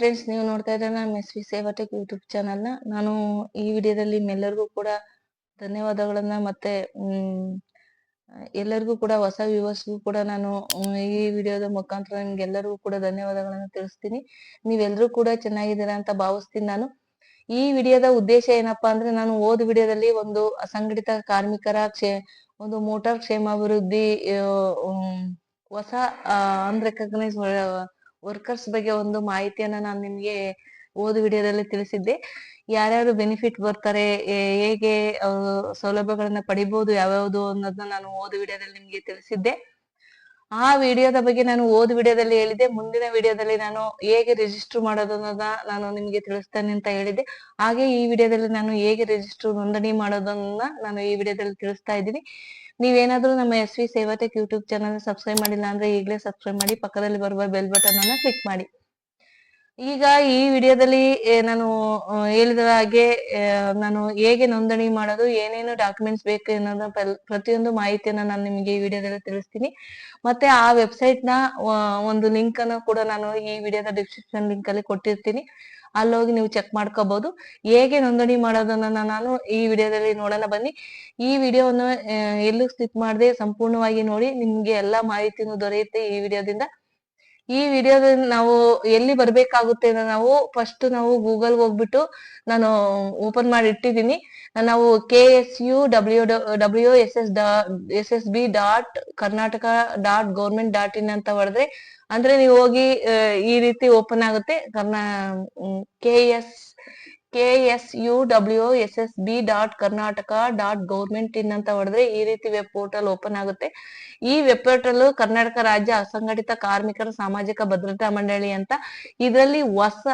Friends ನೀವು ನೋಡ್ತಾ ಇದ್ರೆ ನಾನು ಎಸ್ ವಿ ಸೇವಾಟೆಕ್ ಯೂಟ್ಯೂಬ್ ಚಾನಲ್ನ ನಾನು ಈ ವಿಡಿಯೋದಲ್ಲಿ ನಿಮ್ಮೆಲ್ಲರಿಗೂ ಕೂಡ ಧನ್ಯವಾದಗಳನ್ನ ಮತ್ತೆ ಎಲ್ಲರಿಗೂ ಕೂಡ ಹೊಸ ವ್ಯೂವರ್ಸ್ಗೂ ಕೂಡ ನಾನು ಈ ವಿಡಿಯೋದ ಮುಖಾಂತರ ನಿಮ್ಗೆಲ್ಲರಿಗೂ ಕೂಡ ಧನ್ಯವಾದಗಳನ್ನ ತಿಳಿಸ್ತೀನಿ. ನೀವೆಲ್ಲರೂ ಕೂಡ ಚೆನ್ನಾಗಿದ್ದೀರಾ ಅಂತ ಭಾವಿಸ್ತೀನಿ ನಾನು. ಈ ವಿಡಿಯೋದ ಉದ್ದೇಶ ಏನಪ್ಪಾ ಅಂದ್ರೆ ನಾನು ಓದ್ ವಿಡಿಯೋದಲ್ಲಿ ಒಂದು ಅಸಂಘಟಿತ ಕಾರ್ಮಿಕರ ಕ್ಷೇ, ಒಂದು ಮೋಟಾರ್ ಕ್ಷೇಮಾಭಿವೃದ್ಧಿ ಹೊಸ ಅನ್ರೆಕಗ್ನೈಸ್ ವರ್ಕರ್ಸ್ ಬಗ್ಗೆ ಒಂದು ಮಾಹಿತಿಯನ್ನ ನಾನು ನಿಮ್ಗೆ ಓದ್ ವಿಡಿಯೋದಲ್ಲಿ ತಿಳಿಸಿದ್ದೆ. ಯಾರ್ಯಾರು ಬೆನಿಫಿಟ್ ಬರ್ತಾರೆ ಹೇಗೆ ಸೌಲಭ್ಯಗಳನ್ನ ಪಡಿಬಹುದು ಯಾವ್ಯಾವ್ದು ಅನ್ನೋದನ್ನ ನಾನು ಓದ್ ವಿಡಿಯೋದಲ್ಲಿ ನಿಮ್ಗೆ ತಿಳಿಸಿದ್ದೆ. ಆ ವಿಡಿಯೋದ ಬಗ್ಗೆ ನಾನು ಓದ್ ವಿಡಿಯೋದಲ್ಲಿ ಹೇಳಿದೆ ಮುಂದಿನ ವಿಡಿಯೋದಲ್ಲಿ ನಾನು ಹೇಗೆ ರಿಜಿಸ್ಟರ್ ಮಾಡೋದು ಅನ್ನೋದನ್ನ ನಾನು ನಿಮ್ಗೆ ತಿಳಿಸ್ತೇನೆ ಅಂತ ಹೇಳಿದ್ದೆ. ಹಾಗೆ ಈ ವಿಡಿಯೋದಲ್ಲಿ ನಾನು ಹೇಗೆ ರಿಜಿಸ್ಟರ್ ನೋಂದಣಿ ಮಾಡೋದನ್ನ ನಾನು ಈ ವಿಡಿಯೋದಲ್ಲಿ ತಿಳಿಸ್ತಾ ಇದ್ದೀನಿ. ನೀವೇನಾದ್ರೂ ನಮ್ಮ S V Sevatech YouTube channel subscribe ಮಾಡಿಲ್ಲ ಅಂದ್ರೆ ಈಗಲೇ ಸಬ್ಸ್ಕ್ರೈಬ್ ಮಾಡಿ, ಪಕ್ಕದಲ್ಲಿ ಬರುವ ಬೆಲ್ ಬಟನ್ ಅನ್ನ ಕ್ಲಿಕ್ ಮಾಡಿ. ಈಗ ಈ ವಿಡಿಯೋದಲ್ಲಿ ನಾನು ಹೇಳಿದ ಹಾಗೆ ನಾನು ಹೇಗೆ ನೋಂದಣಿ ಮಾಡೋದು, ಏನೇನು ಡಾಕ್ಯುಮೆಂಟ್ಸ್ ಬೇಕು ಅನ್ನೋದ ಪ್ರತಿಯೊಂದು ಮಾಹಿತಿಯನ್ನ ನಾನು ನಿಮಗೆ ಈ ವಿಡಿಯೋದಲ್ಲಿ ತಿಳಿಸ್ತೀನಿ. ಮತ್ತೆ ಆ ವೆಬ್ಸೈಟ್ನ ಒಂದು ಲಿಂಕ್ ಅನ್ನು ಕೂಡ ನಾನು ಈ ವಿಡಿಯೋದ ಡಿಸ್ಕ್ರಿಪ್ಷನ್ ಲಿಂಕ್ ಅಲ್ಲಿ ಕೊಟ್ಟಿರ್ತೀನಿ. ಅಲ್ಲಿ ಹೋಗಿ ನೀವು ಚೆಕ್ ಮಾಡ್ಕೋಬಹುದು ಹೇಗೆ ನೋಂದಣಿ ಮಾಡೋದನ್ನ ನಾನು ಈ ವಿಡಿಯೋದಲ್ಲಿ ನೋಡೋಣ. ಬನ್ನಿ, ಈ ವಿಡಿಯೋವನ್ನು ಎಲ್ಲೂ ಸ್ಕಿಪ್ ಮಾಡದೆ ಸಂಪೂರ್ಣವಾಗಿ ನೋಡಿ, ನಿಮ್ಗೆ ಎಲ್ಲಾ ಮಾಹಿತಿನೂ ದೊರೆಯುತ್ತೆ ಈ ವಿಡಿಯೋದಿಂದ. ಈ ವಿಡಿಯೋದಲ್ಲಿ ನಾವು ಎಲ್ಲಿ ಬರ್ಬೇಕಾಗುತ್ತೆ ನಾವು ಫಸ್ಟ್ ನಾವು ಗೂಗಲ್ ಹೋಗ್ಬಿಟ್ಟು ನಾನು ಓಪನ್ ಮಾಡಿ ಇಟ್ಟಿದ್ದೀನಿ ನಾವು K S U W W S S S S B dot Karnataka dot government dot in ಅಂತ ಹೊಡೆದ್ರೆ ಅಂದ್ರೆ ನೀವು ಹೋಗಿ ಈ ರೀತಿ ಓಪನ್ ಆಗುತ್ತೆ. ಕರ್ನಾ K S K U W S S B dot Karnataka dot government in ಅಂತ ಹೊಡೆದ್ರೆ ಈ ರೀತಿ ವೆಬ್ ಪೋರ್ಟಲ್ ಓಪನ್ ಆಗುತ್ತೆ. ಈ ವೆಬ್ ಪೋರ್ಟಲ್ ಕರ್ನಾಟಕ ರಾಜ್ಯ ಅಸಂಘಟಿತ ಕಾರ್ಮಿಕರ ಸಾಮಾಜಿಕ ಭದ್ರತಾ ಮಂಡಳಿ ಅಂತ ಇದರಲ್ಲಿ ಹೊಸ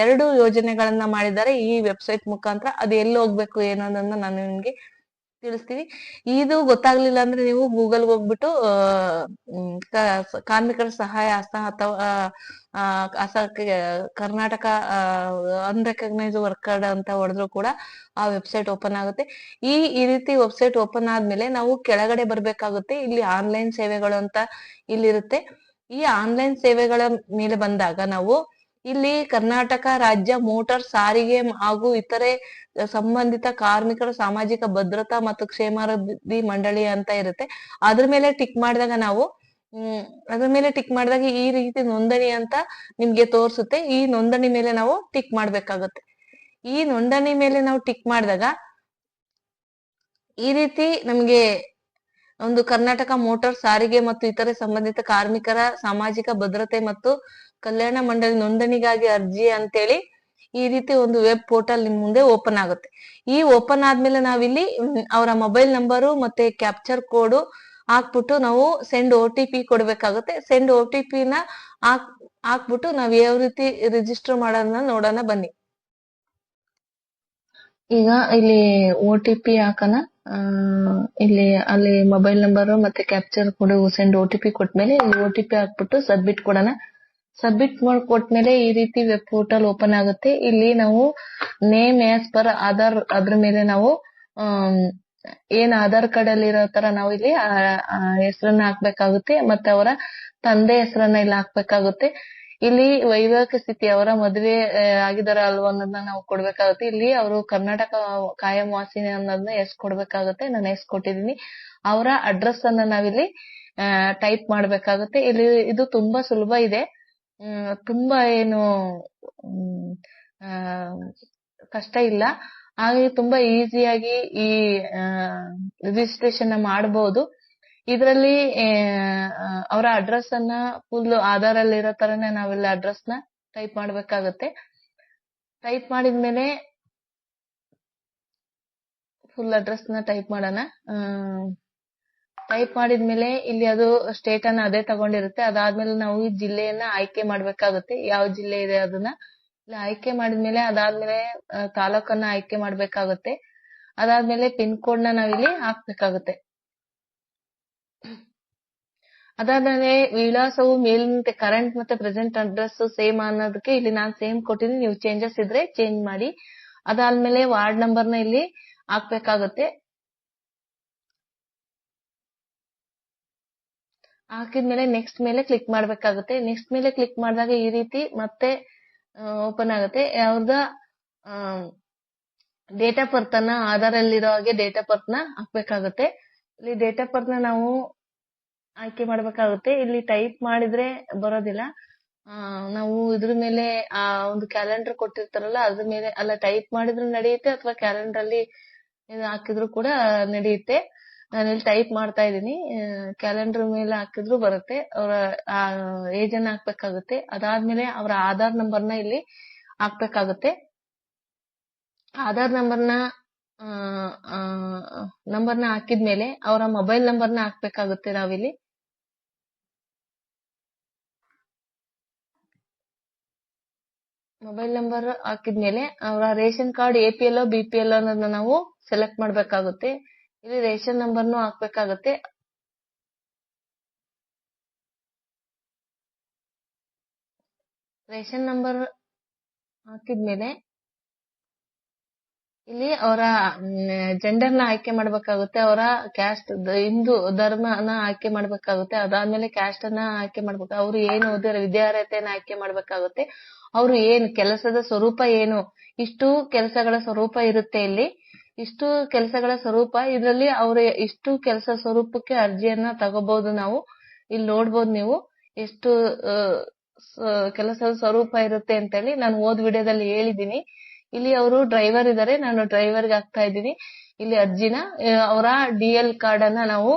ಎರಡು ಯೋಜನೆಗಳನ್ನ ಮಾಡಿದ್ದಾರೆ. ಈ ವೆಬ್ಸೈಟ್ ಮುಖಾಂತರ ಅದು ಎಲ್ಲಿ ಹೋಗ್ಬೇಕು ಏನು ಅನ್ನೋದನ್ನ ನಾನು ನಿಮ್ಗೆ ತಿಳಿಸ್ತೀನಿ ಇದು ಗೊತ್ತಾಗ್ಲಿಲ್ಲ ಅಂದ್ರೆ ನೀವು ಗೂಗಲ್ ಹೋಗ್ಬಿಟ್ಟು ಕಾರ್ಮಿಕರ ಸಹಾಯ ಹಸ್ತ ಅಥವಾ ಕರ್ನಾಟಕ ಅನ್ರೆಕಗ್ನೈಸ್ ವರ್ಕರ್ ಅಂತ ಹೊಡೆದ್ರು ಕೂಡ ಆ ವೆಬ್ಸೈಟ್ ಓಪನ್ ಆಗುತ್ತೆ. ಈ ಈ ರೀತಿ ವೆಬ್ಸೈಟ್ ಓಪನ್ ಆದ್ಮೇಲೆ ನಾವು ಕೆಳಗಡೆ ಬರ್ಬೇಕಾಗುತ್ತೆ, ಇಲ್ಲಿ ಆನ್ಲೈನ್ ಸೇವೆಗಳು ಅಂತ ಇಲ್ಲಿರುತ್ತೆ. ಈ ಆನ್ಲೈನ್ ಸೇವೆಗಳ ಮೇಲೆ ಬಂದಾಗ ನಾವು ಇಲ್ಲಿ ಕರ್ನಾಟಕ ರಾಜ್ಯ ಮೋಟಾರ್ ಸಾರಿಗೆ ಹಾಗೂ ಇತರೆ ಸಂಬಂಧಿತ ಕಾರ್ಮಿಕರ ಸಾಮಾಜಿಕ ಭದ್ರತಾ ಮತ್ತು ಕ್ಷೇಮಾಭಿವೃದ್ಧಿ ಮಂಡಳಿ ಅಂತ ಇರುತ್ತೆ. ಅದ್ರ ಮೇಲೆ ಟಿಕ್ ಮಾಡಿದಾಗ ನಾವು, ಹ್ಮ್, ಅದ್ರ ಮೇಲೆ ಟಿಕ್ ಮಾಡಿದಾಗ ಈ ರೀತಿ ನೋಂದಣಿ ಅಂತ ನಿಮ್ಗೆ ತೋರಿಸುತ್ತೆ. ಈ ನೋಂದಣಿ ಮೇಲೆ ನಾವು ಟಿಕ್ ಮಾಡ್ಬೇಕಾಗುತ್ತೆ. ಈ ನೋಂದಣಿ ಮೇಲೆ ನಾವು ಟಿಕ್ ಮಾಡಿದಾಗ ಈ ರೀತಿ ನಮ್ಗೆ ಒಂದು ಕರ್ನಾಟಕ ಮೋಟಾರ್ ಸಾರಿಗೆ ಮತ್ತು ಇತರೆ ಸಂಬಂಧಿತ ಕಾರ್ಮಿಕರ ಸಾಮಾಜಿಕ ಭದ್ರತೆ ಮತ್ತು ಕಲ್ಯಾಣ ಮಂಡಳಿ ನೋಂದಣಿಗಾಗಿ ಅರ್ಜಿ ಅಂತೇಳಿ ಈ ರೀತಿ ಒಂದು ವೆಬ್ ಪೋರ್ಟಲ್ ನಿಮ್ ಮುಂದೆ ಓಪನ್ ಆಗುತ್ತೆ. ಈ ಓಪನ್ ಆದ್ಮೇಲೆ ನಾವಿಲ್ಲಿ ಅವರ ಮೊಬೈಲ್ ನಂಬರು ಮತ್ತೆ ಕ್ಯಾಪ್ಚರ್ ಕೋಡ್ ಹಾಕ್ಬಿಟ್ಟು ನಾವು ಸೆಂಡ್ ಓ ಟಿ ಪಿ ಕೊಡ್ಬೇಕಾಗುತ್ತೆ. ಸೆಂಡ್ ಓ ಟಿ ಪಿನ ಹಾಕ್, ಹಾಕ್ಬಿಟ್ಟು ನಾವ್ ಯಾವ ರೀತಿ ರಿಜಿಸ್ಟರ್ ಮಾಡೋದನ್ನ ನೋಡೋಣ ಬನ್ನಿ. ಈಗ ಇಲ್ಲಿ ಓ ಟಿ ಪಿ ಹಾಕೋಣ. ಇಲ್ಲಿ ಅಲ್ಲಿ ಮೊಬೈಲ್ ನಂಬರ್ ಮತ್ತೆ ಕ್ಯಾಪ್ಚರ್ ಕೊಡು ಸೆಂಡ್ ಓ ಟಿ ಪಿ ಕೊಟ್ಮೇಲೆ ಇಲ್ಲಿ ಓ ಟಿ ಪಿ ಹಾಕ್ಬಿಟ್ಟು ಸಬ್ಮಿಟ್ ಕೊಡೋಣ. ಸಬ್ಮಿಟ್ ಮಾಡಿ ಕೊಟ್ಮೇಲೆ ಈ ರೀತಿ ವೆಬ್ ಪೋರ್ಟಲ್ ಓಪನ್ ಆಗುತ್ತೆ. ಇಲ್ಲಿ ನಾವು ನೇಮ್ ಆಸ್ ಪರ್ ಆಧಾರ್ ಅದ್ರ ಮೇಲೆ ನಾವು ಆಮ್, ಏನ್ ಆಧಾರ್ ಕಾರ್ಡ್ ಅಲ್ಲಿ ಇರೋ ತರ ನಾವು ಇಲ್ಲಿ ಹೆಸರನ್ನ ಹಾಕ್ಬೇಕಾಗುತ್ತೆ ಮತ್ತೆ ಅವರ ತಂದೆ ಹೆಸರನ್ನ ಇಲ್ಲಿ ಹಾಕ್ಬೇಕಾಗುತ್ತೆ. ಇಲ್ಲಿ ವೈವಾಹಿಕ ಸ್ಥಿತಿ ಅವರ ಮದುವೆ ಆಗಿದಾರ ಅಲ್ವಾ ಅನ್ನೋದನ್ನ ನಾವು ಕೊಡ್ಬೇಕಾಗುತ್ತೆ. ಇಲ್ಲಿ ಅವರು ಕರ್ನಾಟಕ ಕಾಯಂ ವಾಸಿನಿ ಅನ್ನೋದನ್ನ ಎಸ್ ಕೊಡ್ಬೇಕಾಗುತ್ತೆ. ನಾನು ಎಸ್ ಕೊಟ್ಟಿದೀನಿ ಅವರ ಅಡ್ರೆಸ್ ಅನ್ನ ನಾವಿಲ್ಲಿ ಟೈಪ್ ಮಾಡ್ಬೇಕಾಗುತ್ತೆ. ಇಲ್ಲಿ ಇದು ತುಂಬಾ ಸುಲಭ ಇದೆ. ತುಂಬಾ ಏನು ಕಷ್ಟ ಇಲ್ಲ. ಹಾಗೆ ತುಂಬಾ ಈಸಿಯಾಗಿ ಈ ರಿಜಿಸ್ಟ್ರೇಷನ್ ಮಾಡಬಹುದು ಇದರಲ್ಲಿ ಅವರ ಅಡ್ರೆಸ್ ಅನ್ನ ಫುಲ್ ಆಧಾರ್ ಅಲ್ಲಿ ಇರೋ ತರನೇ ನಾವೆಲ್ಲ ಅಡ್ರೆಸ್ನ ಟೈಪ್ ಮಾಡ್ಬೇಕಾಗತ್ತೆ. ಟೈಪ್ ಮಾಡಿದ್ಮೇಲೆ ಫುಲ್ ಅಡ್ರೆಸ್ನ ಟೈಪ್ ಮಾಡೋಣ. ಟೈಪ್ ಮಾಡಿದ್ಮೇಲೆ ಇಲ್ಲಿ ಅದು ಸ್ಟೇಟ್ ಅನ್ನ ಅದೇ ತಗೊಂಡಿರುತ್ತೆ. ಅದಾದ್ಮೇಲೆ ನಾವು ಈ ಜಿಲ್ಲೆಯನ್ನ ಆಯ್ಕೆ ಮಾಡ್ಬೇಕಾಗುತ್ತೆ. ಯಾವ ಜಿಲ್ಲೆ ಇದೆ ಅದನ್ನ. ಇಲ್ಲಿ, ಆಯ್ಕೆ ಮಾಡಿದ್ಮೇಲೆ ಅದಾದ್ಮೇಲೆ ತಾಲೂಕನ್ನ ಆಯ್ಕೆ ಮಾಡ್ಬೇಕಾಗುತ್ತೆ. ಅದಾದ್ಮೇಲೆ ಪಿನ್ ಕೋಡ್ನ ನಾವಿಲ್ಲಿ ಹಾಕ್ಬೇಕಾಗುತ್ತೆ. ಅದಾದ್ಮೇಲೆ ವಿಳಾಸವು ಮೇಲಿನಂತೆ ಕರೆಂಟ್ ಮತ್ತೆ ಪ್ರೆಸೆಂಟ್ ಅಡ್ರೆಸ್ ಸೇಮ್ ಅನ್ನೋದಕ್ಕೆ ಇಲ್ಲಿ ನಾನು ಸೇಮ್ ಕೊಟ್ಟಿದ್ದೀನಿ. ನೀವು ಚೇಂಜಸ್ ಇದ್ರೆ ಚೇಂಜ್ ಮಾಡಿ. ಅದಾದ್ಮೇಲೆ ವಾರ್ಡ್ ನಂಬರ್ನ ಇಲ್ಲಿ ಹಾಕ್ಬೇಕಾಗುತ್ತೆ. ಹಾಕಿದ್ಮೇಲೆ ನೆಕ್ಸ್ಟ್ ಮೇಲೆ ಕ್ಲಿಕ್ ಮಾಡ್ಬೇಕಾಗುತ್ತೆ. ನೆಕ್ಸ್ಟ್ ಮೇಲೆ ಕ್ಲಿಕ್ ಮಾಡಿದಾಗ ಈ ರೀತಿ ಮತ್ತೆ ಓಪನ್ ಆಗುತ್ತೆ. ಯಾವ್ದ ಡೇಟ್ ಆಫ್ ಬರ್ತ್ನ ಆಧಾರ್ ಅಲ್ಲಿರೋ ಹಾಗೆ ಡೇಟ್ ಆಫ್ ಬರ್ತ್ನ ಹಾಕ್ಬೇಕಾಗುತ್ತೆ. ಇಲ್ಲಿ ಡೇಟ್ ಆಫ್ ಬರ್ತ್ನ ನಾವು ಆಯ್ಕೆ ಮಾಡ್ಬೇಕಾಗುತ್ತೆ. ಇಲ್ಲಿ ಟೈಪ್ ಮಾಡಿದ್ರೆ ಬರೋದಿಲ್ಲ. ನಾವು ಇದ್ರ ಮೇಲೆ, ಆ, ಒಂದು ಕ್ಯಾಲೆಂಡರ್ ಕೊಟ್ಟಿರ್ತಾರಲ್ಲ, ಅದ್ರ ಮೇಲೆ, ಅಲ್ಲ ಟೈಪ್ ಮಾಡಿದ್ರು ನಡೆಯುತ್ತೆ ಅಥವಾ ಕ್ಯಾಲೆಂಡರ್ ಅಲ್ಲಿ ಹಾಕಿದ್ರು ಕೂಡ ನಡೆಯುತ್ತೆ. ನಾನು ಇಲ್ಲಿ ಟೈಪ್ ಮಾಡ್ತಾ ಇದ್ದೀನಿ. ಕ್ಯಾಲೆಂಡರ್ ಮೇಲೆ ಹಾಕಿದ್ರು ಬರುತ್ತೆ. ಅವರ ಏಜ್ ಅನ್ನ ಹಾಕ್ಬೇಕಾಗುತ್ತೆ. ಅದಾದ್ಮೇಲೆ ಅವರ ಆಧಾರ್ ನಂಬರ್ನ ಇಲ್ಲಿ ಹಾಕ್ಬೇಕಾಗುತ್ತೆ. ಆಧಾರ್ ನಂಬರ್ನ ನಂಬರ್ನ ಹಾಕಿದ್ಮೇಲೆ ಅವರ ಮೊಬೈಲ್ ನಂಬರ್ನ ಹಾಕ್ಬೇಕಾಗುತ್ತೆ ನಾವಿಲ್ಲಿ. ಮೊಬೈಲ್ ನಂಬರ್ ಹಾಕಿದ್ಮೇಲೆ ಅವರ ration card A P L B P L ಅನ್ನೋದನ್ನ ನಾವು ಸೆಲೆಕ್ಟ್ ಮಾಡ್ಬೇಕಾಗುತ್ತೆ. ಇಲ್ಲಿ ರೇಷನ್ ನಂಬರ್ನು ಹಾಕ್ಬೇಕಾಗತ್ತೆ. ರೇಷನ್ ನಂಬರ್ ಹಾಕಿದ್ಮೇಲೆ ಇಲ್ಲಿ ಅವರ ಜೆಂಡರ್ನ ಆಯ್ಕೆ ಮಾಡ್ಬೇಕಾಗುತ್ತೆ, ಅವರ ಕ್ಯಾಸ್ಟ್ ಹಿಂದೂ ಧರ್ಮನ ಆಯ್ಕೆ ಮಾಡ್ಬೇಕಾಗುತ್ತೆ, ಅದಾದ್ಮೇಲೆ ಕ್ಯಾಸ್ಟ್ ಅನ್ನ ಆಯ್ಕೆ ಮಾಡ್ಬೇಕು, ಅವ್ರು ಏನು ಓದಿರೋ ವಿದ್ಯಾರ್ಹತೆಯನ್ನ ಆಯ್ಕೆ ಮಾಡ್ಬೇಕಾಗುತ್ತೆ, ಅವ್ರು ಏನು ಕೆಲಸದ ಸ್ವರೂಪ ಏನು, ಇಷ್ಟು ಕೆಲಸಗಳ ಸ್ವರೂಪ ಇರುತ್ತೆ ಇಲ್ಲಿ. ಇಷ್ಟು ಕೆಲಸಗಳ ಸ್ವರೂಪ, ಇದರಲ್ಲಿ ಅವ್ರ ಇಷ್ಟು ಕೆಲಸ ಸ್ವರೂಪಕ್ಕೆ ಅರ್ಜಿಯನ್ನ ತಗೋಬಹುದು ನಾವು. ಇಲ್ಲಿ ನೋಡ್ಬೋದು ನೀವು ಎಷ್ಟು ಕೆಲಸದ ಸ್ವರೂಪ ಇರುತ್ತೆ ಅಂತ ಹೇಳಿ ನಾನು ಓದ್ ವಿಡಿಯೋದಲ್ಲಿ ಹೇಳಿದೀನಿ. ಇಲ್ಲಿ ಅವರು ಡ್ರೈವರ್ ಇದಾರೆ, ನಾನು ಡ್ರೈವರ್ಗೆ ಹಾಕ್ತಾ ಇದ್ದೀನಿ. ಇಲ್ಲಿ ಅರ್ಜಿನ ಅವರ ಡಿ ಎಲ್ ಕಾರ್ಡ್ ಅನ್ನ ನಾವು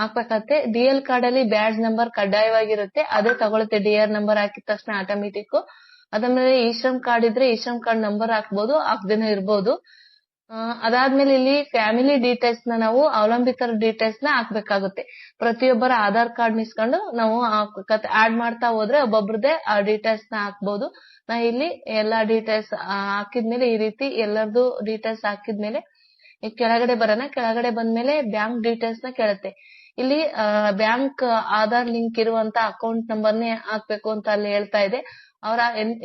ಹಾಕ್ಬೇಕಾಗತ್ತೆ. ಡಿ ಎಲ್ ಕಾರ್ಡ್ ಅಲ್ಲಿ ಬ್ಯಾಡ್ಜ್ ನಂಬರ್ ಕಡ್ಡಾಯವಾಗಿರುತ್ತೆ. ಅದೇ ತಗೊಳುತ್ತೆ. ಡಿ ಆರ್ ನಂಬರ್ ಹಾಕಿದ ತಕ್ಷಣ ಆಟೋಮೆಟಿಕ್ ಅದಾದ್ಮೇಲೆ ಈ ಶ್ರಮ್ ಕಾರ್ಡ್ ಇದ್ರೆ ಈ ಶ್ರಮ್ ಕಾರ್ಡ್ ನಂಬರ್ ಹಾಕ್ಬೋದು. ಹಾಕ್ದೇನೆ ಇರ್ಬೋದು. ಅದಾದ್ಮೇಲೆ ಇಲ್ಲಿ ಫ್ಯಾಮಿಲಿ ಡೀಟೇಲ್ಸ್ನ ನಾವು ಅವಲಂಬಿತರ ಡೀಟೇಲ್ಸ್ನ ಹಾಕ್ಬೇಕಾಗುತ್ತೆ. ಪ್ರತಿಯೊಬ್ಬರ ಆಧಾರ್ ಕಾರ್ಡ್ ನಿಸ್ಕೊಂಡು ನಾವು ಆಡ್ ಮಾಡ್ತಾ ಹೋದ್ರೆ ಒಬ್ಬೊಬ್ರದೇ ಆ ಡೀಟೇಲ್ಸ್ನ ಹಾಕ್ಬಹುದು ನಾ ಇಲ್ಲಿ ಎಲ್ಲಾ ಡೀಟೇಲ್ಸ್ ಹಾಕಿದ್ಮೇಲೆ ಈ ರೀತಿ ಎಲ್ಲರದು ಡೀಟೇಲ್ಸ್ ಹಾಕಿದ್ಮೇಲೆ ಕೆಳಗಡೆ ಬರೋಣ. ಕೆಳಗಡೆ ಬಂದ್ಮೇಲೆ ಬ್ಯಾಂಕ್ ಡೀಟೇಲ್ಸ್ನ ಕೇಳುತ್ತೆ. ಇಲ್ಲಿ ಬ್ಯಾಂಕ್ ಆಧಾರ್ ಲಿಂಕ್ ಇರುವಂತ ಅಕೌಂಟ್ ನಂಬರ್ ನೇ ಹಾಕ್ಬೇಕು ಅಂತ ಅಲ್ಲಿ ಹೇಳ್ತಾ ಇದೆ. ಅವರ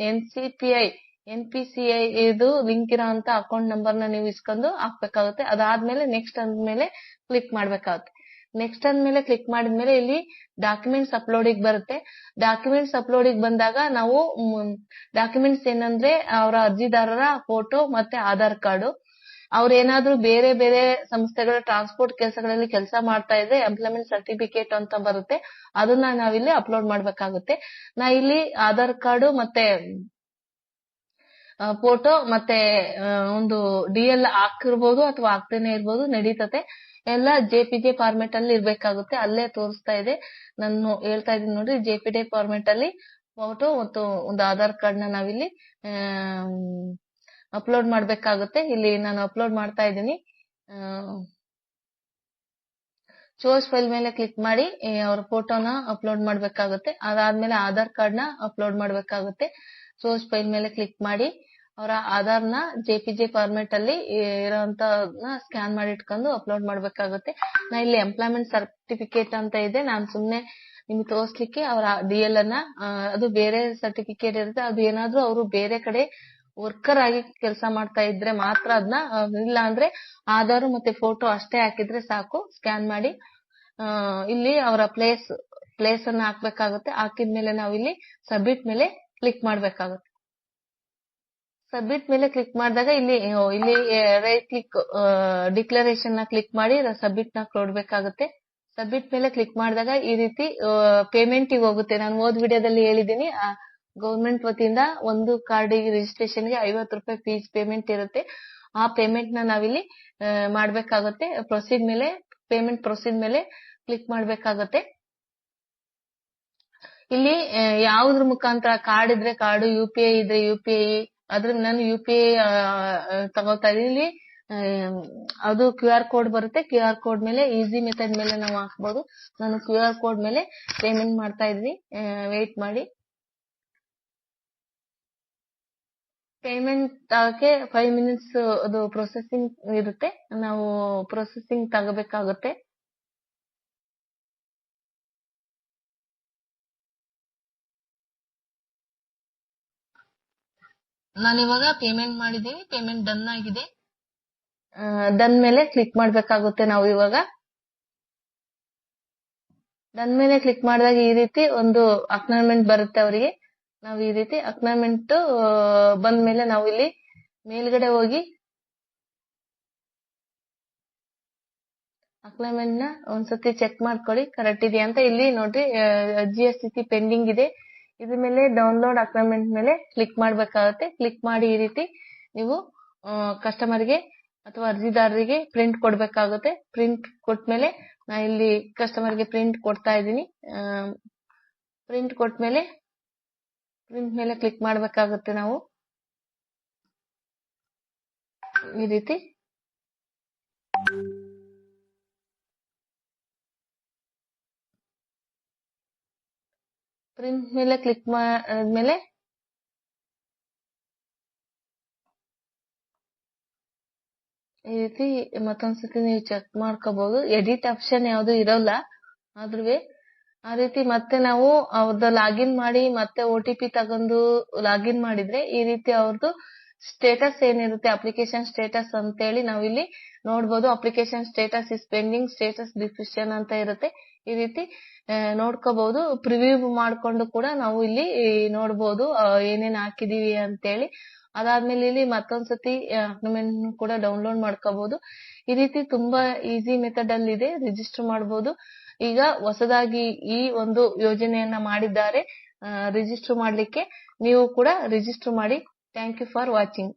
N C P I N P C I ಇದು ಲಿಂಕ್ ಇರೋಂತ ಅಕೌಂಟ್ ನಂಬರ್ನ ನೀವು ಇಸ್ಕೊಂಡು ಹಾಕ್ಬೇಕಾಗುತ್ತೆ. ಅದಾದ್ಮೇಲೆ ನೆಕ್ಸ್ಟ್ ಅಂದ್ಮೇಲೆ ಕ್ಲಿಕ್ ಮಾಡ್ಬೇಕಾಗುತ್ತೆ. ನೆಕ್ಸ್ಟ್ ಅಂದ್ಮೇಲೆ ಕ್ಲಿಕ್ ಮಾಡಿದ್ಮೇಲೆ ಇಲ್ಲಿ ಡಾಕ್ಯುಮೆಂಟ್ಸ್ ಅಪ್ಲೋಡಿಗೆ ಬರುತ್ತೆ. ಡಾಕ್ಯುಮೆಂಟ್ಸ್ ಅಪ್ಲೋಡಿಗೆ ಬಂದಾಗ ನಾವು ಡಾಕ್ಯುಮೆಂಟ್ಸ್ ಏನಂದ್ರೆ ಅವರ ಅರ್ಜಿದಾರರ ಫೋಟೋ ಮತ್ತೆ ಆಧಾರ್ ಕಾರ್ಡ್. ಅವ್ರ ಏನಾದ್ರೂ ಬೇರೆ ಬೇರೆ ಸಂಸ್ಥೆಗಳ ಟ್ರಾನ್ಸ್ಪೋರ್ಟ್ ಕೆಲಸಗಳಲ್ಲಿ ಕೆಲಸ ಮಾಡ್ತಾ ಇದ್ರೆ ಎಂಪ್ಲಾಯ್ಮೆಂಟ್ ಸರ್ಟಿಫಿಕೇಟ್ ಅಂತ ಬರುತ್ತೆ. ಅದನ್ನ ನಾವಿಲ್ಲಿ ಅಪ್ಲೋಡ್ ಮಾಡ್ಬೇಕಾಗುತ್ತೆ. ನಾ ಇಲ್ಲಿ ಆಧಾರ್ ಕಾರ್ಡ್ ಮತ್ತೆ ಫೋಟೋ ಮತ್ತೆ ಒಂದು ಡಿ ಎಲ್ ಹಾಕಿರ್ಬೋದು ಅಥವಾ ಹಾಕ್ದೇನೆ ಇರ್ಬೋದು ನಡೀತತೆ ಎಲ್ಲ ಜೆ ಪಿ ಜೆ ಫಾರ್ಮೆಟ್ ಅಲ್ಲಿ ಇರ್ಬೇಕಾಗುತ್ತೆ. ಅಲ್ಲೇ ತೋರಿಸ್ತಾ ಇದೆ. ನಾನು ಹೇಳ್ತಾ ಇದೀನಿ ನೋಡಿ ಜೆ ಪಿ ಡಿ ಫಾರ್ಮೆಟ್ ಅಲ್ಲಿ ಫೋಟೋ ಮತ್ತು ಒಂದು ಆಧಾರ್ ಕಾರ್ಡ್ನ ನಾವಿಲ್ಲಿ ಅಪ್ಲೋಡ್ ಮಾಡ್ಬೇಕಾಗುತ್ತೆ. ಇಲ್ಲಿ ನಾನು ಅಪ್ಲೋಡ್ ಮಾಡ್ತಾ ಇದ್ದೀನಿ. ಚೋಸ್ ಫೈಲ್ ಮೇಲೆ ಕ್ಲಿಕ್ ಮಾಡಿ ಅವ್ರ ಫೋಟೋನ ಅಪ್ಲೋಡ್ ಮಾಡ್ಬೇಕಾಗುತ್ತೆ. ಅದಾದ್ಮೇಲೆ ಆಧಾರ್ ಕಾರ್ಡ್ನ ಅಪ್ಲೋಡ್ ಮಾಡ್ಬೇಕಾಗುತ್ತೆ. ಸೋರ್ಸ್ ಫೈಲ್ ಮೇಲೆ ಕ್ಲಿಕ್ ಮಾಡಿ, ಅವರ ಆಧಾರ್ನ ಜೆ ಪಿ ಜೆ ಫಾರ್ಮೆಟ್ ಅಲ್ಲಿ ಇರೋಂತ ಸ್ಕ್ಯಾನ್ ಮಾಡಿ ಇಟ್ಕೊಂಡು ಅಪ್ಲೋಡ್ ಮಾಡ್ಬೇಕಾಗುತ್ತೆ. ನಾ ಇಲ್ಲಿ ಎಂಪ್ಲಾಯ್ಮೆಂಟ್ ಸರ್ಟಿಫಿಕೇಟ್ ಅಂತ ಇದೆ. ನಾನು ಸುಮ್ನೆ ನಿಮ್ಗೆ ತೋರಿಸ್ಲಿಕ್ಕೆ ಅವರ ಡಿ ಎಲ್ ಅನ್ನ ಅದು ಬೇರೆ ಸರ್ಟಿಫಿಕೇಟ್ ಇರುತ್ತೆ. ಅದು ಏನಾದ್ರೂ ಅವರು ಬೇರೆ ಕಡೆ ವರ್ಕರ್ ಆಗಿ ಕೆಲಸ ಮಾಡ್ತಾ ಇದ್ರೆ ಮಾತ್ರ ಅದನ್ನ ಇಲ್ಲ ಅಂದ್ರೆ ಆಧಾರ್ ಮತ್ತೆ ಫೋಟೋ ಅಷ್ಟೇ ಹಾಕಿದ್ರೆ ಸಾಕು. ಸ್ಕ್ಯಾನ್ ಮಾಡಿ ಇಲ್ಲಿ ಅವರ ಪ್ಲೇಸ್ ಪ್ಲೇಸ್ ಅನ್ನ ಹಾಕ್ಬೇಕಾಗುತ್ತೆ. ಹಾಕಿದ್ಮೇಲೆ ನಾವು ಇಲ್ಲಿ ಸಬ್ಮಿಟ್ ಮೇಲೆ ಕ್ಲಿಕ್ ಮಾಡ್ಬೇಕಾಗುತ್ತೆ. ಸಬ್ಮಿಟ್ ಮೇಲೆ ಕ್ಲಿಕ್ ಮಾಡಿದಾಗ ಇಲ್ಲಿ ಇಲ್ಲಿ ರೈಟ್ ಕ್ಲಿಕ್ ಡಿಕ್ಲರೇಷನ್ನ ಕ್ಲಿಕ್ ಮಾಡಿ ಸಬ್ಮಿಟ್ನ ಕೊಡ್ಬೇಕಾಗುತ್ತೆ. ಸಬ್ಮಿಟ್ ಮೇಲೆ ಕ್ಲಿಕ್ ಮಾಡಿದಾಗ ಈ ರೀತಿ ಪೇಮೆಂಟ್ ಹೋಗುತ್ತೆ. ನಾನು ಓದ್ ವಿಡಿಯೋದಲ್ಲಿ ಹೇಳಿದ್ದೀನಿ ಗೌರ್ಮೆಂಟ್ ವತಿಯಿಂದ ಒಂದು ಕಾರ್ಡ್ ರಿಜಿಸ್ಟ್ರೇಷನ್ಗೆ ಐವತ್ತು ರೂಪಾಯಿ ಫೀಸ್ ಪೇಮೆಂಟ್ ಇರುತ್ತೆ. ಆ ಪೇಮೆಂಟ್ನ ನಾವಿಲ್ಲಿ ಮಾಡ್ಬೇಕಾಗುತ್ತೆ. ಪ್ರೊಸೀಡ್ ಮೇಲೆ ಪೇಮೆಂಟ್ ಪ್ರೊಸೀಡ್ ಮೇಲೆ ಕ್ಲಿಕ್ ಮಾಡ್ಬೇಕಾಗುತ್ತೆ. ಇಲ್ಲಿ ಯಾವ್ದ್ರ ಮುಖಾಂತರ ಕಾರ್ಡ್ ಇದ್ರೆ ಕಾರ್ಡ್ ಯು ಪಿ ಐ ಇದ್ರೆ ಯು ಪಿ ಐ ಅದ್ರ ನಾನು ಯು ಪಿ ಐ ತಗೋತಾ ಇದೀನಿ ಇಲ್ಲಿ ಅದು ಕ್ಯೂ ಆರ್ ಕೋಡ್ ಬರುತ್ತೆ. ಕ್ಯೂ ಆರ್ ಕೋಡ್ ಮೇಲೆ ಈಸಿ ಮೆಥಡ್ ಮೇಲೆ ನಾವು ಹಾಕ್ಬೋದು. ನಾನು ಕ್ಯೂ ಆರ್ ಕೋಡ್ ಮೇಲೆ ಪೇಮೆಂಟ್ ಮಾಡ್ತಾ ಇದ್ವಿ ವೇಟ್ ಮಾಡಿ. ಪೇಮೆಂಟ್ ಆಗಕ್ಕೆ ಫೈವ್ ಮಿನಿಟ್ಸ್ ಅದು ಪ್ರೊಸೆಸಿಂಗ್ ಇರುತ್ತೆ. ನಾವು ಪ್ರೊಸೆಸಿಂಗ್ ತಗೋಬೇಕಾಗುತ್ತೆ. ನಾನು ಇವಾಗ ಪೇಮೆಂಟ್ ಮಾಡಿದ್ದೀನಿ ಪೇಮೆಂಟ್ ಡನ್ ಆಗಿದೆ. ಡನ್ ಮೇಲೆ ಕ್ಲಿಕ್ ಮಾಡಬೇಕಾಗುತ್ತೆ ನಾವು ಇವಾಗ. ಡನ್ ಮೇಲೆ ಕ್ಲಿಕ್ ಮಾಡಿದಾಗ ಈ ರೀತಿ ಒಂದು ಅಕ್ನಾಲ್ಮೆಂಟ್ ಬರುತ್ತೆ ಅವರಿಗೆ. ನಾವು ಈ ರೀತಿ ಅಕ್ನಾಲ್ಮೆಂಟ್ ಬಂದ ಮೇಲೆ ನಾವು ಇಲ್ಲಿ ಮೇಲ್ಗಡೆ ಹೋಗಿ ಅಕ್ನಾಲ್ಮೆಂಟ್ನ ಒಂದ್ಸತಿ ಚೆಕ್ ಮಾಡ್ಕೊಳ್ಳಿ ಕರೆಕ್ಟ್ ಇದೆಯಾ ಅಂತ. ಇಲ್ಲಿ ನೋಡ್ರಿ ಎಸ್ ಸ್ಥಿತಿ ಪೆಂಡಿಂಗ್ ಇದೆ. ಇದ್ರ ಮೇಲೆ ಡೌನ್ಲೋಡ್ ಅಪಾಯಿಂಟ್ಮೆಂಟ್ ಮೇಲೆ ಕ್ಲಿಕ್ ಮಾಡ್ಬೇಕಾಗುತ್ತೆ. ಕ್ಲಿಕ್ ಮಾಡಿ ಈ ರೀತಿ ನೀವು ಕಸ್ಟಮರ್ಗೆ ಅಥವಾ ಅರ್ಜಿದಾರರಿಗೆ ಪ್ರಿಂಟ್ ಕೊಡ್ಬೇಕಾಗುತ್ತೆ. ಪ್ರಿಂಟ್ ಕೊಟ್ಮೇಲೆ ನಾ ಇಲ್ಲಿ ಕಸ್ಟಮರ್ಗೆ ಪ್ರಿಂಟ್ ಕೊಡ್ತಾ ಇದ್ದೀನಿ. ಪ್ರಿಂಟ್ ಕೊಟ್ಮೇಲೆ ಪ್ರಿಂಟ್ ಮೇಲೆ ಕ್ಲಿಕ್ ಮಾಡ್ಬೇಕಾಗುತ್ತೆ ನಾವು. ಈ ರೀತಿ. ಪ್ರಿಂಟ್ ಮೇಲೆ ಕ್ಲಿಕ್ ಮಾಡಿದ್ಮೇಲೆ ಈ ರೀತಿ ಮತ್ತೊಂದ್ಸತಿ ನೀವು ಚೆಕ್ ಮಾಡ್ಕೋಬಹುದು ಎಡಿಟ್ ಆಪ್ಷನ್ ಯಾವ್ದು ಇರೋಲ್ಲ. ಆದ್ರೂ ಆ ರೀತಿ ಮತ್ತೆ ನಾವು ಅವ್ರದ್ದು ಲಾಗಿನ್ ಮಾಡಿ ಮತ್ತೆ ಒ ಟಿ ಪಿ ತಗೊಂಡು ಲಾಗಿನ್ ಮಾಡಿದ್ರೆ ಈ ರೀತಿ ಅವ್ರದ್ದು ಸ್ಟೇಟಸ್ ಏನಿರುತ್ತೆ ಅಪ್ಲಿಕೇಶನ್ ಸ್ಟೇಟಸ್ ಅಂತೇಳಿ ನಾವು ಇಲ್ಲಿ ನೋಡ್ಬೋದು. Application status is pending status decision ಅಂತ ಇರುತ್ತೆ. ಈ ರೀತಿ ನೋಡ್ಕೋಬಹುದು. ಪ್ರಿವ್ಯೂ ಮಾಡ್ಕೊಂಡು ಕೂಡ ನಾವು ಇಲ್ಲಿ ನೋಡಬಹುದು ಏನೇನ್ ಹಾಕಿದೀವಿ ಅಂತೇಳಿ. ಅದಾದ್ಮೇಲೆ ಇಲ್ಲಿ ಮತ್ತೊಂದ್ಸತಿ ಕೂಡ ಡೌನ್ಲೋಡ್ ಮಾಡ್ಕೋಬಹುದು. ಈ ರೀತಿ ತುಂಬಾ ಈಸಿ ಮೆಥಡ್ ಅಲ್ಲಿ ಇದೆ ರಿಜಿಸ್ಟರ್ ಮಾಡಬಹುದು ಈಗ ಹೊಸದಾಗಿ ಈ ಒಂದು ಯೋಜನೆಯನ್ನ ಮಾಡಿದ್ದಾರೆ. ರಿಜಿಸ್ಟರ್ ಮಾಡ್ಲಿಕ್ಕೆ ನೀವು ಕೂಡ ರಿಜಿಸ್ಟರ್ ಮಾಡಿ. Thank you for watching